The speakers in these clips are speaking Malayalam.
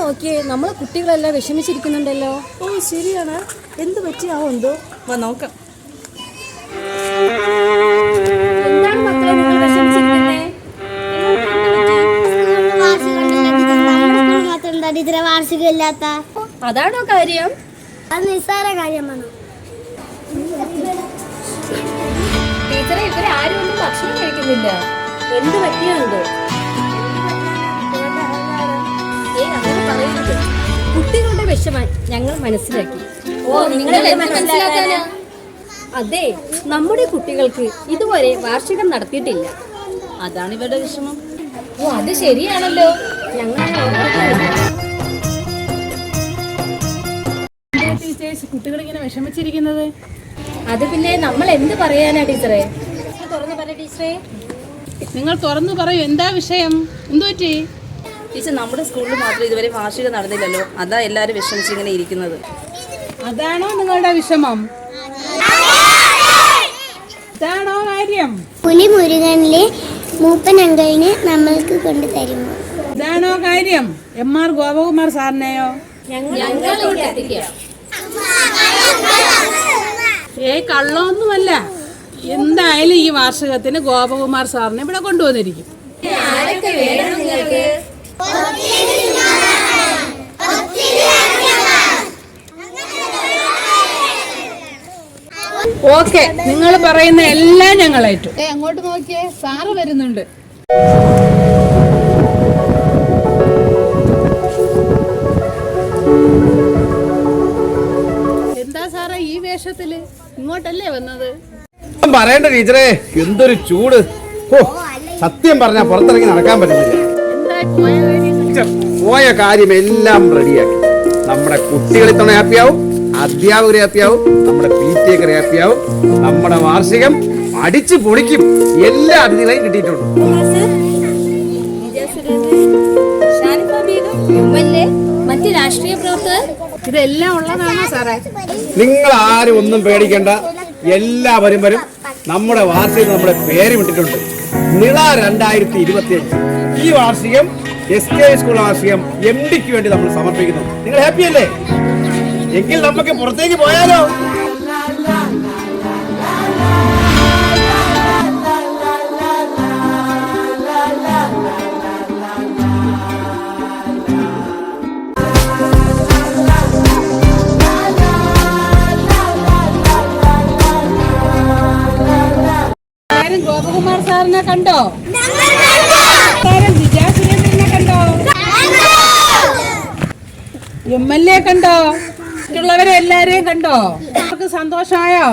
നോക്കിയേ നമ്മളെ കുട്ടികളെല്ലാം വിഷമിച്ചിരിക്കുന്നുണ്ടല്ലോ. ഓ ശരിയാണ്. എന്ത് പറ്റിയാവോ എന്തോ? വാ നോക്കാം. എന്താണ് മക്കളെ നിങ്ങൾ വിഷമിച്ചിരിക്കുന്നേ? ഇത്ര വാർഷികം ഇല്ലാത്ത അതാണോ കാര്യം? അത് നിസ്സാര കാര്യമാണ് ടീച്ചറെ ഇവരെ ആരും ഒന്നും ഭക്ഷണം കഴിക്കുന്നില്ല. എന്ത് പറ്റിയുണ്ട് വിഷമം ഞങ്ങൾ മനസ്സിലാക്കി. ഓ നിങ്ങൾ മനസ്സിലാക്കാനാ? അതെ നമ്മുടെ കുട്ടികൾക്ക് ഇതുവരെ വാർഷികം നടത്തിയിട്ടില്ല. അതാണ് ഇവരുടെ വിഷമം. ഓ അത് ശരിയാണല്ലോ. ഞങ്ങൾ ടീച്ചേഴ്സ് കുട്ടികൾ ഇങ്ങനെ വിഷമിച്ചിരിക്കുന്നത്? അത് പിന്നെ നമ്മൾ എന്ത് പറയാനാ ടീച്ചറെ? തുറന്നു പറ ടീച്ചറെ. നിങ്ങൾ തുറന്നു പറയൂ എന്താ വിഷയം? എന്തു പറ്റി ടീച്ചർ നമ്മുടെ സ്കൂളിൽ മാത്രം ഇതുവരെ വാർഷികം നടന്നില്ലല്ലോ. അതാ എല്ലാവരും വിഷമിച്ച് ഇങ്ങനെ ഇരിക്കുന്നത്. അതാണോ നിങ്ങളുടെ വിഷമം? ഇതാണോ കാര്യം? പുലി മുരുകനിലെ മൂപ്പൻ അങ്കിളിന് നമ്മൾക്ക് കൊണ്ടു തരുമോ ഇതാണോ കാര്യം? എം ആർ ഗോപകുമാർ സാറിനെയോ? ഏ കള്ളൊന്നുമല്ല എന്തായാലും ഈ വാർഷികത്തിന് ഗോപകുമാർ സാറിനെ ഇവിടെ കൊണ്ടുവന്നിരിക്കും. ആരൊക്കെ വേണം നിങ്ങൾക്ക്? ഓക്കെ നിങ്ങൾ പറയുന്ന എല്ലാം ഞങ്ങൾ ഏറ്റു. അങ്ങോട്ട് നോക്കിയേ സാറ് വരുന്നുണ്ട്. എന്താ സാറേ ഈ വേഷത്തിൽ? ഇങ്ങോട്ടല്ലേ വന്നത്? പറയണ്ട ടീച്ചറേ എന്തൊരു ചൂട്. ഓ സത്യം പറഞ്ഞാ പുറത്തിറങ്ങി നടക്കാൻ പറ്റുന്നില്ല പോയ കാര്യം എല്ലാം റെഡിയാക്കി. നമ്മുടെ കുട്ടികൾ ഇത്തവണ ഹാപ്പിയാവും അധ്യാപകർ ഹാപ്പിയാവും നമ്മുടെ പി ടി ഒക്കെ ഹാപ്പിയാവും നമ്മുടെ വാർഷികം അടിച്ചു പൊളിക്കും. എല്ലാ അതിഥികളെയും കിട്ടിയിട്ടുണ്ട്. മറ്റ് പ്രവർത്തകർ ഇതെല്ലാം ഉള്ളതാണ് നിങ്ങൾ ആരും ഒന്നും പേടിക്കണ്ട. എല്ലാവരും വരും. നമ്മുടെ വാർത്തയിൽ നമ്മുടെ പേര് വിട്ടിട്ടുണ്ട്. നിള രണ്ടായിരത്തി ഇരുപത്തി അഞ്ച് ഈ വാർഷികം എസ് കെ സ്കൂൾ വാർഷികം എം ഡിക്ക് വേണ്ടി നമ്മൾ സമർപ്പിക്കുന്നു. നിങ്ങൾ ഹാപ്പി അല്ലേ? എങ്കിൽ നമുക്ക് പുറത്തേക്ക് പോയാലോ? ഗോപകുമാർ സാറിനെ കണ്ടോ ആരും വിജയ സുരേന്ദ്രനെ കണ്ടോ എം എൽ എ കണ്ടോ? മറ്റുള്ളവരെ എല്ലാരെയും കണ്ടോ? അവർക്ക് സന്തോഷമായോ?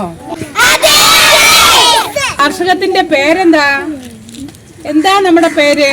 കർഷകത്തിന്റെ പേരെന്താ? എന്താ നമ്മുടെ പേര്?